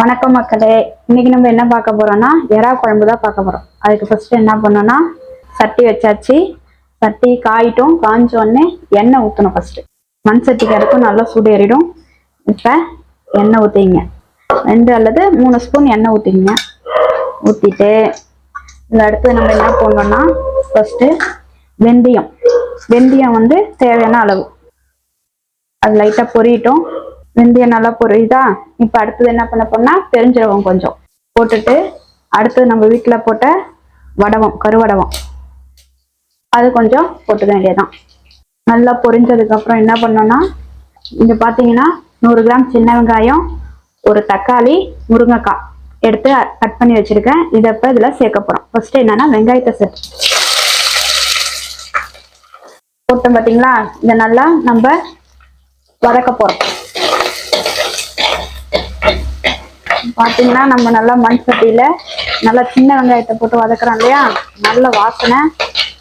வணக்கம் மக்களே. இன்னைக்கு நம்ம என்ன பார்க்க போறோம்னா எறா குழம்பு தான் பார்க்க போறோம். அதுக்கு ஃபர்ஸ்ட் என்ன பண்ணோம்னா சட்டி வச்சாச்சு. சட்டி காயிட்டும். காஞ்ச உடனே எண்ணெய் ஊற்றணும் ஃபர்ஸ்ட் மண் சட்டி கிடைக்கும் நல்லா சூடு ஏறிடும். இப்போ எண்ணெய் ஊற்றிங்க ரெண்டு அல்லது மூணு ஸ்பூன் எண்ணெய் ஊற்றிங்க ஊற்றிட்டு இதில் அடுத்து நம்ம என்ன பண்ணோம்னா ஃபர்ஸ்ட் வெந்தயம். வெந்தயம் வந்து தேவையான அளவு. அது லைட்டாக பொரியட்டும். வெந்தயம் நல்லா பொரியுதா? இப்போ அடுத்தது என்ன பண்ண போனால் பெருஞ்சீரகம் கொஞ்சம் போட்டுட்டு அடுத்தது நம்ம வீட்டில் போட்ட வடவம் கருவடவம் அது கொஞ்சம் போட்டுக்க வேண்டியதுதான். நல்லா பொரிஞ்சதுக்கு அப்புறம் என்ன பண்ணோம்னா இங்கே பார்த்தீங்கன்னா நூறு கிராம் சின்ன வெங்காயம் ஒரு தக்காளி முருங்கைக்காய் எடுத்து கட் பண்ணி வச்சிருக்கேன். இதை இப்போ இதில் சேர்க்க போகிறோம் ஃபஸ்ட்டு என்னன்னா வெங்காயத்தை சேர்த்து. போட்டோம் பார்த்தீங்களா இதை நல்லா நம்ம வதக்க போகிறோம் பாத்தீங்கன்னா நம்ம நல்லா மண் சட்டியில நல்லா சின்ன வெங்காயத்தை போட்டு வதக்குறோம் இல்லையா? நல்ல வாசனை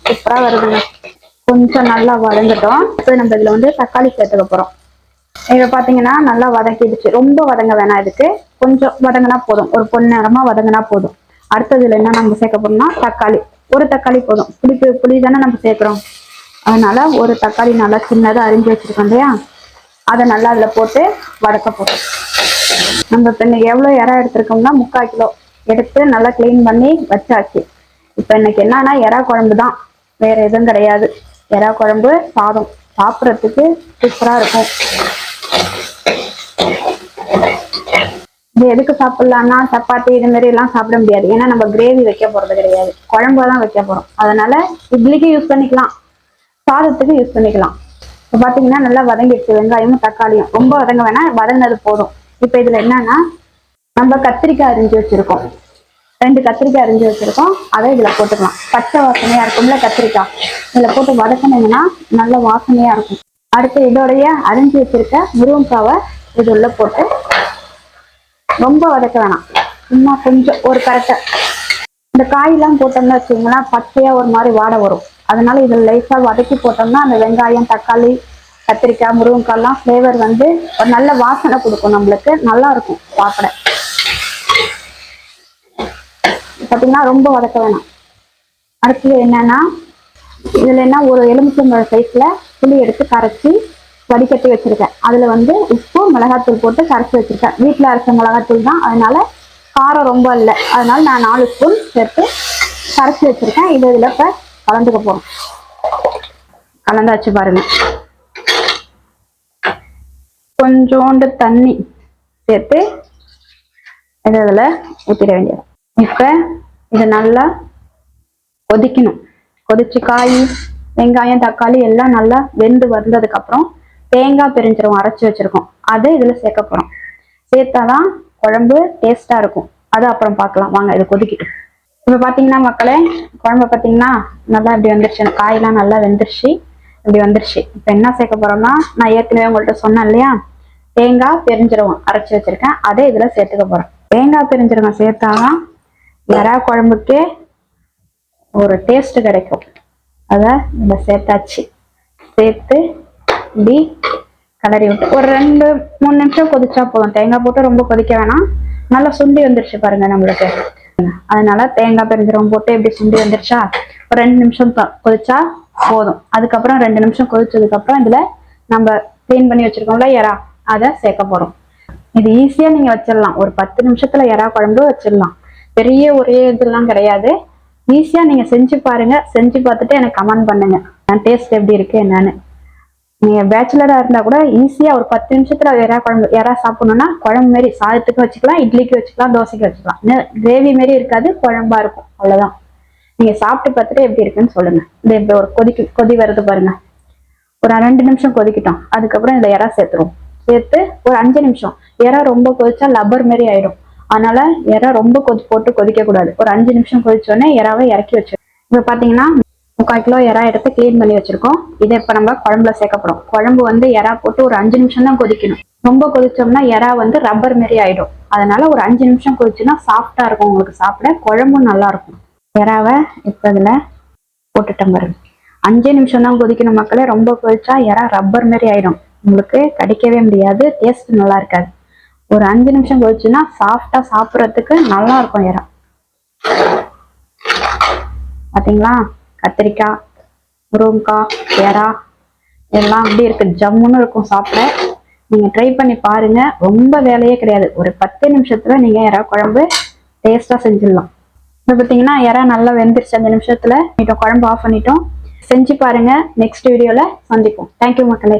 சூப்பரா வருதுங்க. கொஞ்சம் நல்லா வதங்கட்டும். இப்போ நம்ம இதுல வந்து தக்காளி சேர்த்துக்க போறோம். இதை பாத்தீங்கன்னா நல்லா வதக்கிடுச்சு. ரொம்ப வதங்க வேணாம் இதுக்கு. கொஞ்சம் வதங்கினா போதும். ஒரு பொன்னேரமா வதங்கினா போதும். அடுத்ததுல என்ன நம்ம சேர்க்க போறோம்னா தக்காளி. ஒரு தக்காளி போதும். புளிப்பு புளி தானே நம்ம சேர்க்குறோம். அதனால ஒரு தக்காளி நல்லா சின்னதாக அரிஞ்சு வச்சிருக்கோம் இல்லையா? அதை நல்லா அதில் போட்டு வதக்க போட்டோம் நம்ம இப்போ இன்னைக்கு எவ்வளோ இறா எடுத்திருக்கோம்னா முக்கால் கிலோ எடுத்து நல்லா க்ளீன் பண்ணி வச்சாச்சு. இப்போ இன்னைக்கு என்னன்னா இறா குழம்பு தான். வேற எதுவும் கிடையாது. இறா குழம்பு சாதம். சாப்பிட்றதுக்கு சூப்பராக இருக்கும். இது எதுக்கு சாப்பிடலாம்னா சப்பாத்தி இது மாதிரி எல்லாம் சாப்பிட முடியாது. ஏன்னா நம்ம கிரேவி வைக்க போறது கிடையாது. குழம்பு தான் வைக்க போறோம். அதனால இட்லிக்கு யூஸ் பண்ணிக்கலாம். சாதத்துக்கு யூஸ் பண்ணிக்கலாம். இப்போ பார்த்தீங்கன்னா நல்லா வதங்கிடுச்சு. வெங்காயமும் தக்காளியும். ரொம்ப வதங்க வேணாம். வதங்கினது போதும். இப்போ இதில் என்னன்னா நம்ம கத்திரிக்காய் அரிஞ்சு வச்சிருக்கோம். ரெண்டு கத்திரிக்காய் அரிஞ்சு வச்சிருக்கோம். அதை இதில் போட்டுக்கலாம். பச்சை வாசனையாக இருக்கும்ல கத்திரிக்காய். இதில் போட்டு வதக்கினீங்கன்னா நல்ல வாசனையாக இருக்கும். அடுத்து இதோடைய அரிஞ்சு வச்சிருக்க முருங்கைக்காவை இது உள்ள போட்டு ரொம்ப வதக்க வேணாம். சும்மா கொஞ்சம் ஒரு கரெக்டா இந்த காயெல்லாம் போட்டோம்னு வச்சுங்களா பச்சையா ஒரு மாதிரி வாடை வரும். அதனால இதில் லைஸா வதக்கி போட்டோம்னா அந்த வெங்காயம் தக்காளி கத்திரிக்காய் முருங்கைக்காய்லாம் ஃப்ளேவர் வந்து ஒரு நல்ல வாசனை கொடுக்கும் நம்மளுக்கு. நல்லா இருக்கும் சாப்பிட. பார்த்தீங்கன்னா ரொம்ப வதக்க வேணாம். அடுத்தது என்னன்னா இதில் என்ன ஒரு எலுமிச்சம்பழ சைஸில் புளி எடுத்து கரைச்சி வடிகட்டி வச்சிருக்கேன். அதில் வந்து உப்பு மிளகாத்தூள் போட்டு கரைச்சி வச்சிருக்கேன். வீட்டில் அரைச்ச மிளகாத்தூள் தான். அதனால காரம் ரொம்ப இல்லை. அதனால நான் நாலு ஸ்பூன் சேர்த்து கரைச்சி வச்சிருக்கேன். இது இதில் இப்போ கலந்துக்க போகிறோம் கலந்தாச்சு பாருங்க. கொஞ்சோண்டு தண்ணி சேர்த்து இதில் ஊற்றிட வேண்டியது. இப்போ இதை நல்லா கொதிக்கணும். கொதிச்சு காய் வெங்காயம் தக்காளி எல்லாம் நல்லா வெந்து வந்ததுக்கு அப்புறம் தேங்காய் பிரிஞ்சிரும் அரைச்சி வச்சிருக்கோம். அதை இதுல சேர்க்க போறோம். சேர்த்தாதான் குழம்பு டேஸ்டா இருக்கும். அது அப்புறம் பார்க்கலாம். வாங்க இது கொதிக்கிட்டு இப்போ பார்த்தீங்கன்னா மக்களே குழம்பு பார்த்தீங்கன்னா நல்லா இப்படி வந்துருச்சு. காயெல்லாம் நல்லா வெந்துருச்சு. இப்படி வந்துருச்சு. இப்போ என்ன சேர்க்க போறோம்னா நான் ஏற்கனவே உங்கள்கிட்ட சொன்னேன் இல்லையா? தேங்காய் பெருஞ்சிரவம் அரைச்சி வச்சிருக்கேன். அதை இதுல சேர்த்துக்க போகிறேன் தேங்காய் பெருஞ்சிரவம் சேர்த்தாதான் எறா குழம்புக்கே ஒரு டேஸ்ட் கிடைக்கும். அதை இந்த சேர்த்தாச்சு. சேர்த்து இப்படி கலரி விட்டு ஒரு ரெண்டு மூணு நிமிஷம் கொதிச்சா போதும். தேங்காய் போட்டு ரொம்ப கொதிக்க வேணாம். நல்லா சுண்டி வந்துருச்சு பாருங்க நம்மளுக்கு. அதனால தேங்காய் பெருஞ்சிரகம் போட்டு எப்படி சுண்டி வந்துருச்சா? ஒரு ரெண்டு நிமிஷம் கொதிச்சா போதும். அதுக்கப்புறம் ரெண்டு நிமிஷம் கொதிச்சதுக்கு அப்புறம் இதுல நம்ம க்ளீன் பண்ணி வச்சிருக்கோம்ல எறா. அதை சேர்க்க போறோம். இது ஈஸியா நீங்க வச்சிடலாம். ஒரு பத்து நிமிஷத்துல எறா குழம்பு வச்சிடலாம். பெரிய ஒரே இதெல்லாம் கிடையாது. ஈஸியா நீங்க செஞ்சு பாருங்க. செஞ்சு பார்த்துட்டு எனக்கு கமெண்ட் பண்ணுங்க. டேஸ்ட் எப்படி இருக்கு என்னன்னு. நீங்க பேச்சுலரா இருந்தா கூட ஈஸியா ஒரு பத்து நிமிஷத்துல எறா குழம்பு இறா சாப்பிடணும்னா குழம்பு மாரி சாதத்துக்கு வச்சுக்கலாம் இட்லிக்கு வச்சுக்கலாம் தோசைக்கு வச்சுக்கலாம். கிரேவி மாரி இருக்காது குழம்பா இருக்கும். அவ்வளவுதான். நீங்க சாப்பிட்டு பார்த்துட்டு எப்படி இருக்குன்னு சொல்லுங்க. இது இப்ப ஒரு கொதிக்கு கொதி வருது பாருங்க. ஒரு ரெண்டு நிமிஷம் கொதிக்கட்டும். அதுக்கப்புறம் இந்த இறா சேர்த்துருவோம். சேர்த்து ஒரு அஞ்சு நிமிஷம். இறா ரொம்ப கொதிச்சா லப்பர் மாரி ஆயிடும். அதனால இறா ரொம்ப கொதி போட்டு கொதிக்க கூடாது ஒரு அஞ்சு நிமிஷம் கொதிச்சோடனே இறாவை இறக்கி வச்சிருக்கோம் இப்போ பாத்தீங்கன்னா முக்கால் கிலோ இறா எடுத்து க்ளீன் பண்ணி வச்சிருக்கோம். இதை இப்போ நம்ம குழம்புல சேர்க்கப்படும் குழம்பு வந்து இறா போட்டு ஒரு அஞ்சு நிமிஷம் தான் கொதிக்கணும். ரொம்ப கொதிச்சோம்னா இறா வந்து ரப்பர் மாரி ஆயிடும். அதனால ஒரு அஞ்சு நிமிஷம் கொதிச்சுன்னா சாஃப்டா இருக்கும் உங்களுக்கு சாப்பிட. குழம்பும் நல்லா இருக்கும். இறாவை இப்போ இதுல போட்டுட்டேன் பாருங்க. அஞ்சே நிமிஷம் தான் கொதிக்கணும் மக்களே. ரொம்ப கொதிச்சா இறா ரப்பர் மாதிரி ஆயிடும். உங்களுக்கு கடிக்கவே முடியாது டேஸ்ட் நல்லா இருக்காது. ஒரு அஞ்சு நிமிஷம் போச்சுன்னா சாஃப்டா சாப்பிட்றதுக்கு நல்லா இருக்கும் இறா. பார்த்தீங்களா கத்திரிக்காய் முருங்காய் இறா எல்லாம் அப்படி இருக்கு. ஜம்முன்னு இருக்கும் சாப்பிட. நீங்க ட்ரை பண்ணி பாருங்க. ரொம்ப வேலையே கிடையாது. ஒரு பத்து நிமிஷத்துல நீங்க எறா குழம்பு டேஸ்டா செஞ்சிடலாம். இப்போ பார்த்தீங்கன்னா இறா நல்லா வெந்துருச்சு. அஞ்சு நிமிஷத்துல. இப்போ குழம்பு ஆஃப் பண்ணிட்டோம். செஞ்சு பாருங்க. நெக்ஸ்ட் வீடியோல சந்திப்போம். தேங்க்யூ மக்களே.